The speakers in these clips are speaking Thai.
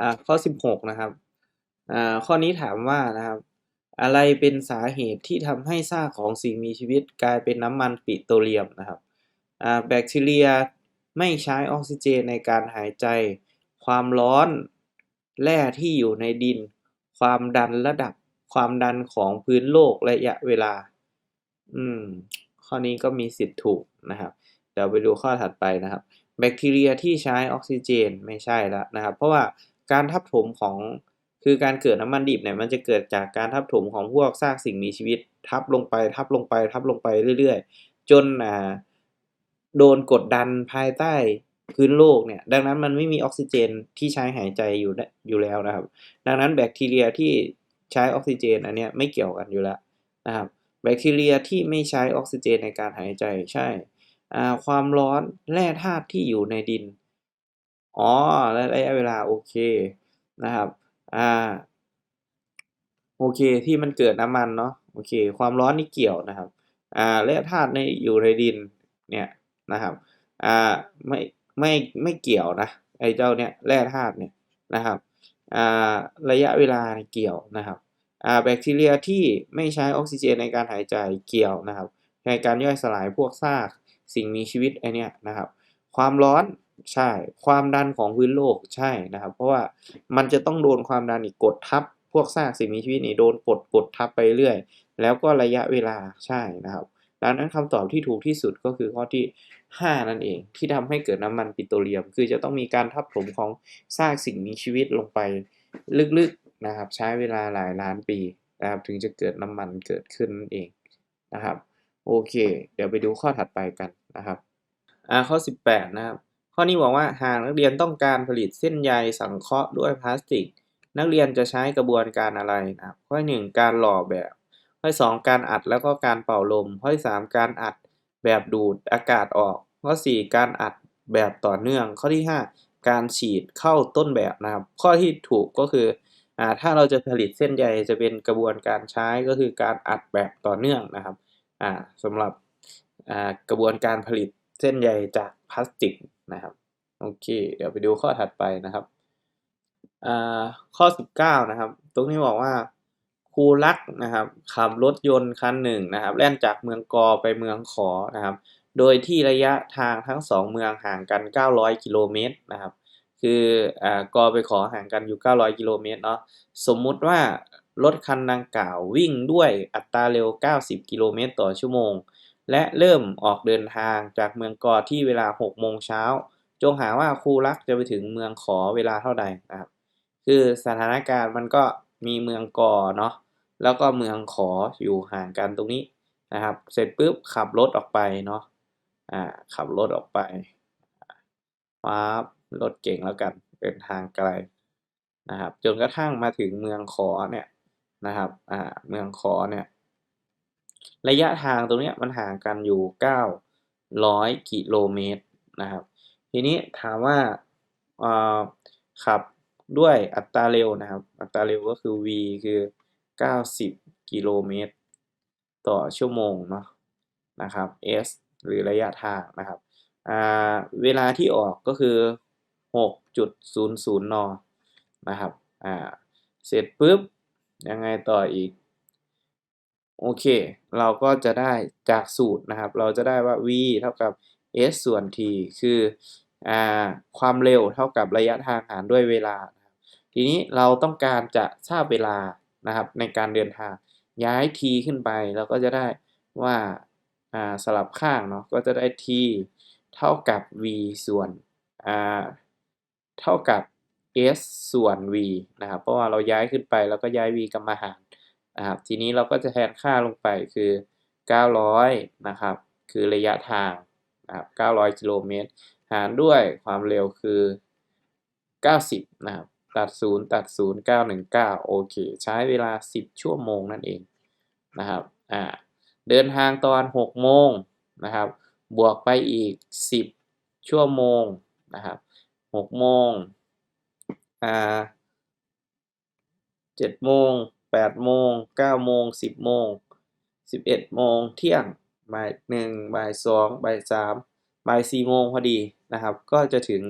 อ่าข้อ 16 นะครับอ่าข้อนี้ถามว่านะครับ อะไรเป็นสาเหตุที่ทำให้ซากของสิ่งมีชีวิตกลายเป็นน้ำมันปิโตรเลียมนะครับอ่าแบคทีเรียไม่ใช้ออกซิเจนในการหายใจ ความร้อนแร่ที่อยู่ในดิน ความดันระดับความดันของพื้นโลกระยะเวลา อืม ข้อนี้ก็มีสิทธิ์ถูกนะครับ เดี๋ยวไปดูข้อถัดไปนะครับ แบคทีเรียที่ใช้ออกซิเจนไม่ใช่แล้วนะครับ เพราะว่า การทับถมของคือการเกิดน้ำมันดิบเนี่ยมันจะเกิดจากการทับถมของพวกซากสิ่งมีชีวิต ทับลงไปทับลงไป ทับลงไปเรื่อยๆ จนอ่าโดนกดดันภายใต้พื้นโลกเนี่ย ดังนั้นมันไม่มีออกซิเจนที่ใช้หายใจอยู่อยู่แล้วนะครับ ดังนั้นแบคทีเรียที่ใช้ออกซิเจนอันเนี้ยไม่เกี่ยวกันอยู่แล้วนะครับแบคทีเรียที่ไม่ใช้ออกซิเจนในการหายใจใช่ความร้อนแร่ธาตุที่อยู่ในดิน อ๋อและระยะเวลาโอเคนะครับอ่าโอเคที่มันเกิดน้ำมันเนาะโอเค ความร้อนนี่เกี่ยวนะครับอ่าแร่ธาตุในอยู่ในดินเนี่ยนะครับอ่าไม่ไม่ไม่เกี่ยวนะไอ้เจ้าเนี่ยแร่ธาตุเนี่ยนะครับอ่าระยะเวลาเกี่ยวนะครับอ่าแบคทีเรียที่ไม่ใช้ออกซิเจนในการหายใจเกี่ยวนะครับในการย่อยสลายพวกซากสิ่งมีชีวิตไอเนี้ยนะครับ ความร้อน ใช่ ความดันของพื้นโลกใช่นะครับ เพราะว่ามันจะต้องโดนความดันอีกกดทับ พวกซากสิ่งมีชีวิตนี่โดนกดกดทับไปเรื่อย แล้วก็ระยะเวลาใช่นะครับ ดังนั้นคำตอบที่ถูกที่สุดก็คือข้อที่ 5 นั่นเองที่ทำให้เกิดน้ำมันปิโตรเลียม คือจะต้องมีการทับถมของซากสิ่งมีชีวิตลงไปลึกๆนะครับ ใช้เวลาหลายล้านปีนะครับถึงจะเกิดน้ำมันเกิดขึ้นนั่นเองนะครับ โอเค เดี๋ยวไปดูข้อถัดไปกันนะครับอ่าข้อ 18 นะครับ ข้อนี้บอกว่าหากนักเรียนต้องการผลิตเส้นใยสังเคราะห์ด้วยพลาสติก นักเรียนจะใช้กระบวนการอะไรนะครับข้อหนึ่งการหล่อแบบ ข้อสองการอัดแล้วก็การเป่าลม ข้อสามการอัดแบบดูดอากาศออก ข้อสี่การอัดแบบต่อเนื่อง ข้อที่ห้าการฉีดเข้าต้นแบบนะครับ ข้อที่ถูกก็คืออ่าถ้าเราจะผลิตเส้นใยจะเป็นกระบวนการใช้ก็คือการอัดแบบต่อเนื่องนะครับอ่าสำหรับอ่ากระบวนการผลิตเส้นใยจากพลาสติก นะครับโอเค เดี๋ยวไปดูข้อถัดไปนะครับอ่าข้อ 19 นะครับ ตรงนี้บอกว่าครูรักนะครับขับรถยนต์คันหนึ่งนะครับแล่นจากเมืองกอไปเมืองขอนะครับ โดยที่ระยะทางทั้งสองเมืองห่างกัน 900 กิโลเมตรนะครับ คืออ่ากอไปขอห่างกันอยู่ 900 กิโลเมตรเนาะสมมุติว่ารถคันดังกล่าววิ่งด้วยอัตราเร็ว 90 กิโลเมตรต่อชั่วโมง และเริ่มออกเดินทางจากเมืองกอที่เวลา 6 โมงเช้า จงหาว่าครูรักจะไปถึงเมืองขอเวลาเท่าใดนะครับ คือสถานการณ์มันก็มีเมืองกอเนาะ แล้วก็เมืองขออยู่ห่างกันตรงนี้นะครับ เสร็จปุ๊บขับรถออกไปเนาะ อ่า ขับรถออกไปฟ้ารถเก่งแล้วกัน เดินทางไกลนะครับ จนกระทั่งมาถึงเมืองขอเนี่ยนะครับ อ่า เมืองขอเนี่ย ระยะทางตรงนี้มันห่างกันอยู่ 900 กิโลเมตรนะครับ ทีนี้ถามว่าขับด้วยอัตราเร็วนะครับ อัตราเร็วก็คือ v คือ 90 กิโลเมตร ต่อชั่วโมงเนาะนะครับ s หรือระยะทางนะครับ เวลาที่ออกก็คือ 6.00 น นะครับ เสร็จปุ๊บ ยังไงต่ออีก โอเค เราก็จะได้จากสูตรนะครับ เราจะได้ว่า v เท่ากับ s ส่วน t คืออความเร็วเท่ากับระยะทางหารด้วยเวลา ทีนี้เราต้องการจะทราบเวลานะครับในการเดินทาง ย้าย t ขึ้นไปเราก็จะได้ว่าาสลับข้างเนาะ ก็จะได้ t เท่ากับ v ส่วนเท่ากับ s ส่วน v นะครับ เพราะว่าเราย้ายขึ้นไปแล้วก็ย้าย v กลับมาหาร นะครับทีนี้เราก็จะแทนค่าลงไปคือ 900 นะครับ คือระยะทางนะครับ900 กิโลเมตร หารด้วยความเร็วคือ 90 นะครับ ตัด 0 ตัด 0 919 โอเค ใช้เวลา 10 ชั่วโมงนั่นเองนะครับอ่าเดินทางตอน 6 โมงนะครับ บวกไปอีก 10 ชั่วโมงนะครับ 6 โมงอ่า7โมง 8โมง9โมง10โมง11โมงเที่ยงบ่ายหนึ่งบ่ายสองบ่ายสามบ่ายสี่โมงพอดีนะครับ ก็จะถึง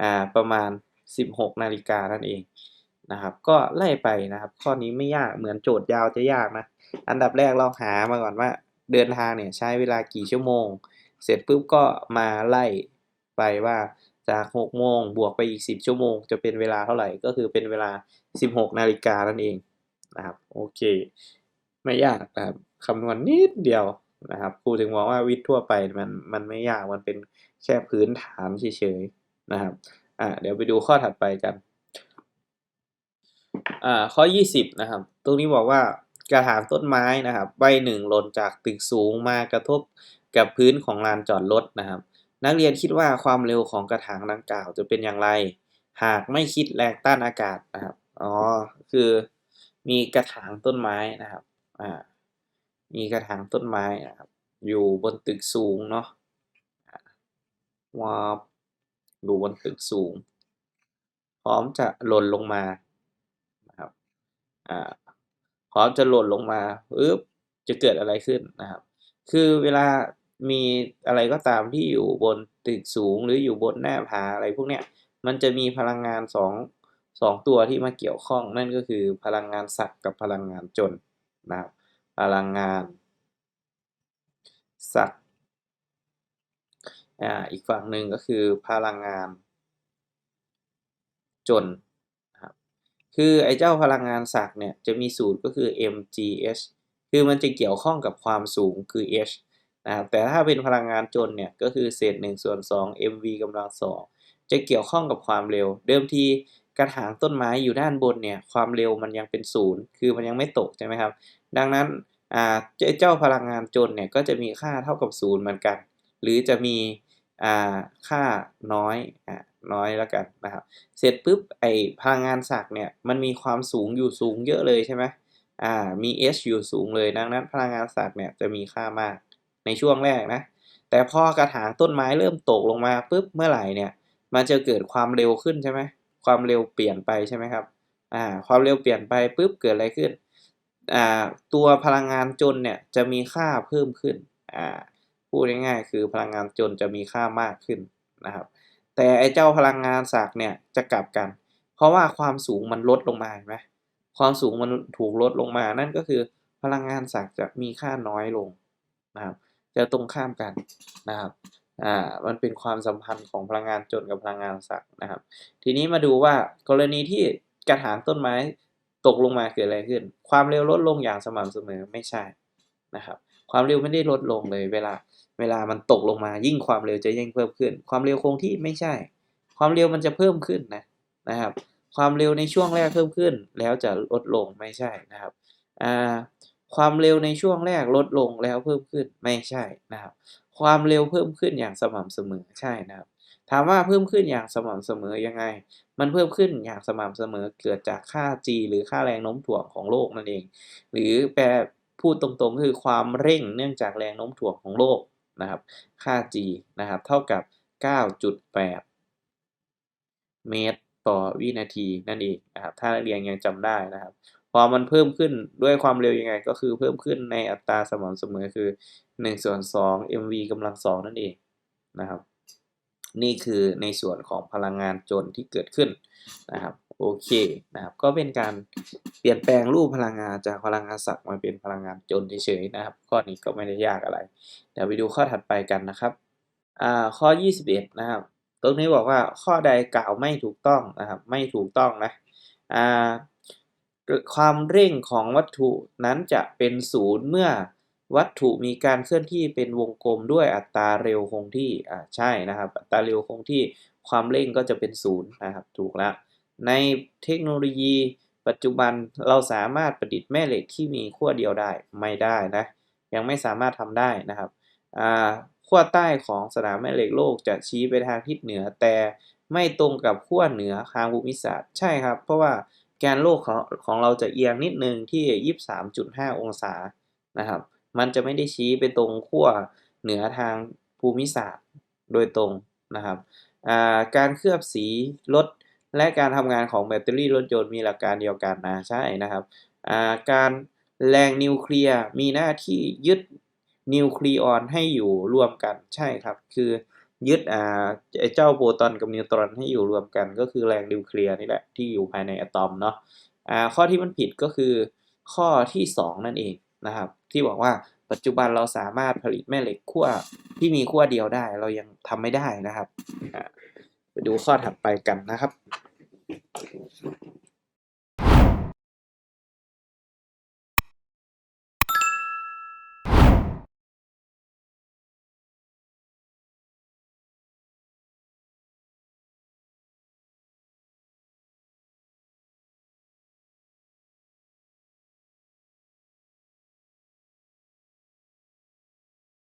อ่าประมาณ 16นาฬิกานั่นเองนะครับ ก็ไล่ไปนะครับ ข้อนี้ไม่ยากเหมือนโจทย์ยาวจะยากนะ อันดับแรกเราหามาก่อนว่าเดินทางเนี่ยใช้เวลากี่ชั่วโมง เสร็จปุ๊บก็มาไล่ไปว่าจาก6โมงบวกไปอีก 10 ชั่วโมง จะเป็นเวลาเท่าไหร่ก็คือเป็นเวลา 16นาฬิกานั่นเอง นะครับโอเค ไม่ยากนะครับคำนวณนิดเดียวนะครับครูถึงบอกว่าวิทย์ทั่วไปมันมันไม่ยากมันเป็นแค่พื้นฐานเฉยๆนะครับอ่าเดี๋ยวไปดูข้อถัดไปกันอ่าข้อ 20 นะครับ ตรงนี้บอกว่ากระถางต้นไม้นะครับใบหนึ่งหล่นจากตึกสูงมากระทบกับพื้นของลานจอดรถนะครับ นักเรียนคิดว่าความเร็วของกระถางดังกล่าวจะเป็นอย่างไร หากไม่คิดแรงต้านอากาศนะครับอ๋อคือ มีกระถางต้นไม้นะครับอ่ามีกระถางต้นไม้นะครับ อยู่บนตึกสูงเนาะว่าอยู่บนตึกสูง พร้อมจะหล่นลงมานะครับอ่าพร้อมจะหล่นลงมาปึ๊บจะเกิดอะไรขึ้นนะครับ คือเวลามีอะไรก็ตามที่อยู่บนตึกสูงหรืออยู่บนหน้าผาอะไรพวกเนี้ย มันจะมีพลังงานสอง สองตัวที่มาเกี่ยวข้องนั่นก็คือพลังงานศักดิ์กับพลังงานจนนะครับพลังงานศักดิ์อ่าอีกฝั่งหนึ่งก็คือพลังงานจนนะครับคือไอ้เจ้าพลังงานศักดิ์เนี่ยจะมีสูตรก็คือ mgh คือมันจะเกี่ยวข้องกับความสูงคือ h นะครับแต่ถ้าเป็นพลังงานจนเนี่ยก็คือเศษ1ส่วน2 mv กำลัง2จะเกี่ยวข้องกับความเร็ว เดิมที กระถางต้นไม้อยู่ด้านบนเนี่ยความเร็วมันยังเป็นศูนย์คือมันยังไม่ตกใช่ไหมครับ ดังนั้นเจ้าพลังงานจนเนี่ยก็จะมีค่าเท่ากับศูนย์เหมือนกัน หรือจะมีค่าน้อยอน้อยแล้วกันนะครับ เสร็จปุ๊บไอพลังงานศักด์เนี่ยมันมีความสูงอยู่สูงเยอะเลยใช่ไหมอ่ามี h อยู่สูงเลยดังนั้นพลังงานศักด์เนี่ยจะมีค่ามากในช่วงแรกนะ แต่พอกระถางต้นไม้เริ่มตกลงมาปุ๊บเมื่อไหร่เนี่ย มันจะเกิดความเร็วขึ้นใช่ไหม ความเร็วเปลี่ยนไปใช่ไหมครับอ่าความเร็วเปลี่ยนไปปุ๊บเกิดอะไรขึ้นอ่าตัวพลังงานจนเนี่ยจะมีค่าเพิ่มขึ้นอ่าพูดง่ายๆคือพลังงานจนจะมีค่ามากขึ้นนะครับแต่ไอ้เจ้าพลังงานศักเนี่ยจะกลับกัน เพราะว่าความสูงมันลดลงมาเห็นไหมความสูงมันถูกลดลงมา นั่นก็คือพลังงานศักจะมีค่าน้อยลงนะครับจะตรงข้ามกันนะครับ อ่ามันเป็นความสัมพันธ์ของพลังงานจนกับพลังงานศักย์นะครับ ทีนี้มาดูว่ากรณีที่กระถางต้นไม้ตกลงมาเกิดอะไรขึ้น ความเร็วลดลงอย่างสม่ำเสมอไม่ใช่นะครับ ความเร็วไม่ได้ลดลงเลย เวลาเวลามันตกลงมายิ่งความเร็วจะยิ่งเพิ่มขึ้น ความเร็วคงที่ไม่ใช่ ความเร็วมันจะเพิ่มขึ้นนะนะครับ ความเร็วในช่วงแรกเพิ่มขึ้น แล้วจะลดลงไม่ใช่นะครับอ่าความเร็วในช่วงแรกลดลงแล้วเพิ่มขึ้นไม่ใช่นะครับ ความเร็วเพิ่มขึ้นอย่างสม่ำเสมอใช่นะครับ ถามว่าเพิ่มขึ้นอย่างสม่ำเสมอยังไง มันเพิ่มขึ้นอย่างสม่ำเสมอเกิดจากค่า g หรือค่าแรงโน้มถ่วงของโลกนั่นเอง หรือแปลพูดตรงๆคือความเร่งเนื่องจากแรงโน้มถ่วงของโลกนะครับ ค่า g นะครับ เท่ากับ 9.8 เมตรต่อวินาทีนั่นเองนะครับ ถ้านักเรียนยังจำได้นะครับ พอมันเพิ่มขึ้นด้วยความเร็วยังไง ก็คือเพิ่มขึ้นในอัตราสม่ำเสมอคือ1ส่วน2 mv กำลังสองนั่นเองนะครับ นี่คือในส่วนของพลังงานจนที่เกิดขึ้นนะครับโอเคนะครับ ก็เป็นการเปลี่ยนแปลงรูปพลังงานจากพลังงานศักดิ์มาเป็นพลังงานจนเฉยๆนะครับ ข้อนี้ก็ไม่ได้ยากอะไร เดี๋ยวไปดูข้อถัดไปกันนะครับอ่าข้อ 21 นะครับ ตรงนี้บอกว่าข้อใดกล่าวไม่ถูกต้องนะครับ ไม่ถูกต้องนะอ่า ความเร่งของวัตถุนั้นจะเป็นศูนย์เมื่อวัตถุมีการเคลื่อนที่เป็นวงกลมด้วยอัตราเร็วคงที่ อ่า ใช่นะครับ อัตราเร็วคงที่ ความเร่งก็จะเป็นศูนย์นะครับ ถูกแล้ว ในเทคโนโลยีปัจจุบันเราสามารถประดิษฐ์แม่เหล็กที่มีขั้วเดียวได้ ไม่ได้นะ ยังไม่สามารถทำได้นะครับ อ่า ขั้วใต้ของสนามแม่เหล็กโลกจะชี้ไปทางทิศเหนือ แต่ไม่ตรงกับขั้วเหนือทางภูมิศาสตร์ ใช่ครับ เพราะว่า แกนโลกของของเราจะเอียงนิดนึงที่ 23.5 องศานะครับ มันจะไม่ได้ชี้ไปตรงขั้วเหนือทางภูมิศาสตร์โดยตรงนะครับ การเคลือบสีรถและการทำงานของแบตเตอรี่รถยนต์มีหลักการเดียวกันนะใช่นะครับ การแรงนิวเคลียร์มีหน้าที่ยึดนิวคลีออนให้อยู่รวมกันใช่ครับ คือ ยึดอ่าไอ้เจ้าโปรตอนกับนิวตรอนให้อยู่รวมกันก็คือแรงนิวเคลียร์นี่แหละที่อยู่ภายในอะตอมเนาะอ่าข้อที่มันผิดก็คือข้อที่สองนั่นเองนะครับ ที่บอกว่าปัจจุบันเราสามารถผลิตแม่เหล็กขั้วที่มีขั้วเดียวได้ เรายังทำไม่ได้นะครับไปดูข้อถัดไปกันนะครับ